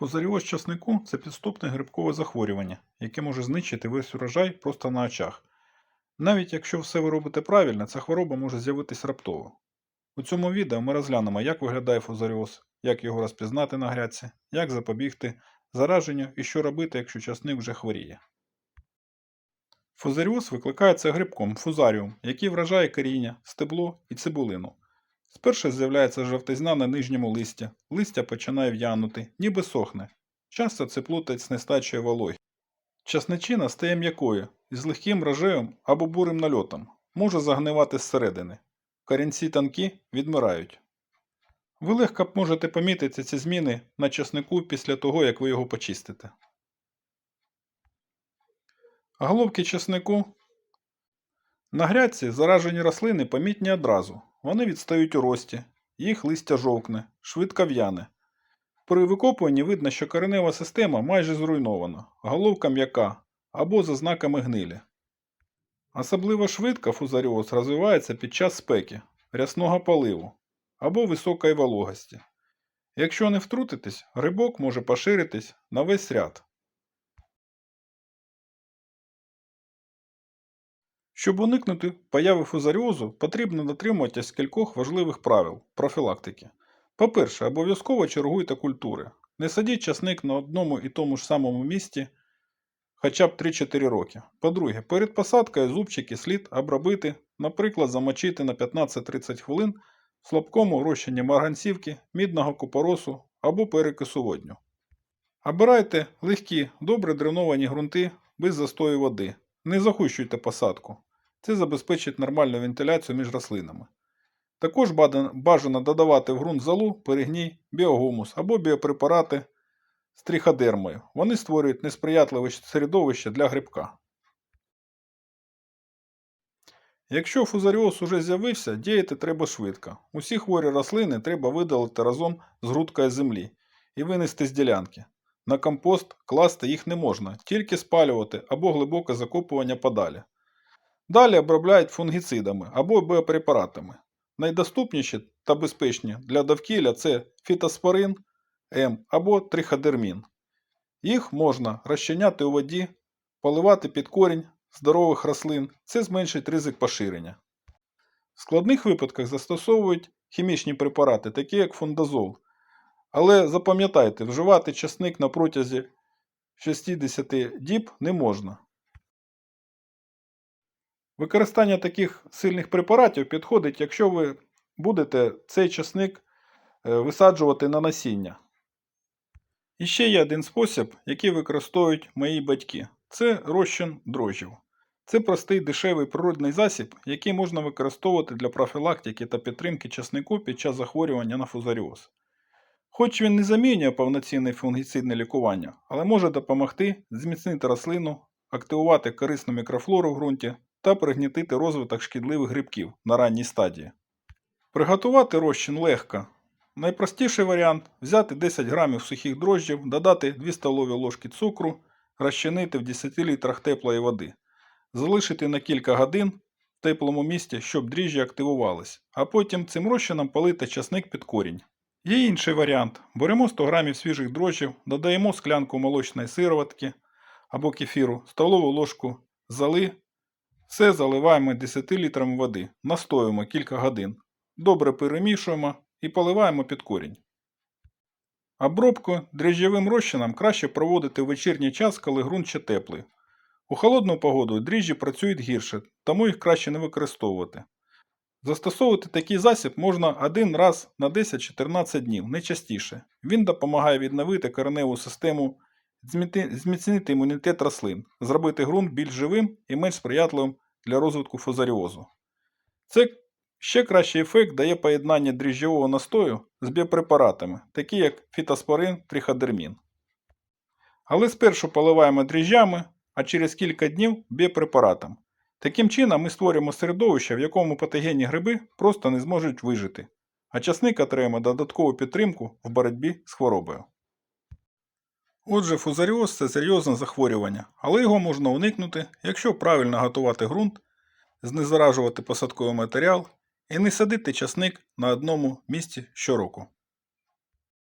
Фузаріоз часнику це підступне грибкове захворювання, яке може знищити весь урожай просто на очах. Навіть якщо все ви робите правильно, ця хвороба може з'явитись раптово. У цьому відео ми розглянемо, як виглядає фузаріоз, як його розпізнати на грядці, як запобігти зараженню і що робити, якщо часник вже хворіє. Фузаріоз викликається грибком фузаріум, який вражає коріння, стебло і цибулину. Спершу з'являється жовтизна на нижньому листі, листя починає в'янути, ніби сохне. Часто це плутають з нестачею вологи. Часничина стає м'якою, із легким рожевим або бурим нальотом, може загнивати зсередини. Корінці тонкі відмирають. Ви легко можете помітити ці зміни на часнику після того, як ви його почистите. Головки часнику на грядці заражені рослини помітні одразу. Вони відстають у рості, їх листя жовкне, швидко в'яне. При викопуванні видно, що коренева система майже зруйнована, головка м'яка або за знаками гнилі. Особливо швидко фузаріоз розвивається під час спеки, рясного поливу або високої вологості. Якщо не втрутитись, грибок може поширитись на весь ряд. Щоб уникнути появи фузаріозу, потрібно дотримуватись кількох важливих правил профілактики. По-перше, обов'язково чергуйте культури. Не садіть часник на одному і тому ж самому місці хоча б 3-4 роки. По-друге, перед посадкою зубчики слід обробити, наприклад, замочити на 15-30 хвилин в слабкому розчині марганцівки, мідного купоросу або перекису водню. Обирайте легкі, добре дреновані ґрунти без застою води. Не захущуйте посадку. Це забезпечить нормальну вентиляцію між рослинами. Також бажано додавати в ґрунт золу, перегній, біогумус або біопрепарати з триходермою. Вони створюють несприятливе середовище для грибка. Якщо фузаріоз уже з'явився, діяти треба швидко. Усі хворі рослини треба видалити разом з грудкою землі і винести з ділянки. На компост класти їх не можна, тільки спалювати або глибоке закопування подалі. Далі обробляють фунгіцидами або біопрепаратами. Найдоступніші та безпечні для довкілля це фітоспорин М або триходермін. Їх можна розчиняти у воді, поливати під корінь здорових рослин, це зменшить ризик поширення. В складних випадках застосовують хімічні препарати, такі як фундазол. Але запам'ятайте, вживати часник на протязі 60 діб не можна. Використання таких сильних препаратів підходить, якщо ви будете цей часник е, висаджувати на насіння. І ще є один спосіб, який використовують мої батьки. Це розчин дрожжів. Це простий дешевий природний засіб, який можна використовувати для профілактики та підтримки часнику під час захворювання на фузаріоз. Хоч він не замінює повноцінне фунгіцидне лікування, але може допомогти зміцнити рослину, активувати корисну мікрофлору в ґрунті та пригнітити розвиток шкідливих грибків на ранній стадії. Приготувати розчин легко. Найпростіший варіант взяти 10 грамів сухих дрожжів, додати 2 столові ложки цукру, розчинити в 10 літрах теплої води, залишити на кілька годин в теплому місці, щоб дріжджі активувались, а потім цим розчином полити часник під корінь. Є інший варіант. Беремо 100 грамів свіжих дрожжів, додаємо склянку молочної сироватки або кефіру, столову ложку золи, все заливаємо 10 літрами води, настоюємо кілька годин, добре перемішуємо і поливаємо під корінь. Обробку дріжджовим розчином краще проводити в вечірній час, коли ґрунт ще теплий. У холодну погоду дріжджі працюють гірше, тому їх краще не використовувати. Застосовувати такий засіб можна один раз на 10-14 днів, не частіше. Він допомагає відновити кореневу систему, зміцнити імунітет рослин, зробити ґрунт більш живим і менш сприятливим для розвитку фузаріозу. Це ще кращий ефект дає поєднання дріжджового настою з біопрепаратами, такі як фітоспорин, триходермін. Але спершу поливаємо дріжджами, а через кілька днів біопрепаратом. Таким чином ми створюємо середовище, в якому патогенні гриби просто не зможуть вижити, а часник отримає додаткову підтримку в боротьбі з хворобою. Отже, фузаріоз це серйозне захворювання, але його можна уникнути, якщо правильно готувати ґрунт, знезаражувати посадковий матеріал і не садити часник на одному місці щороку.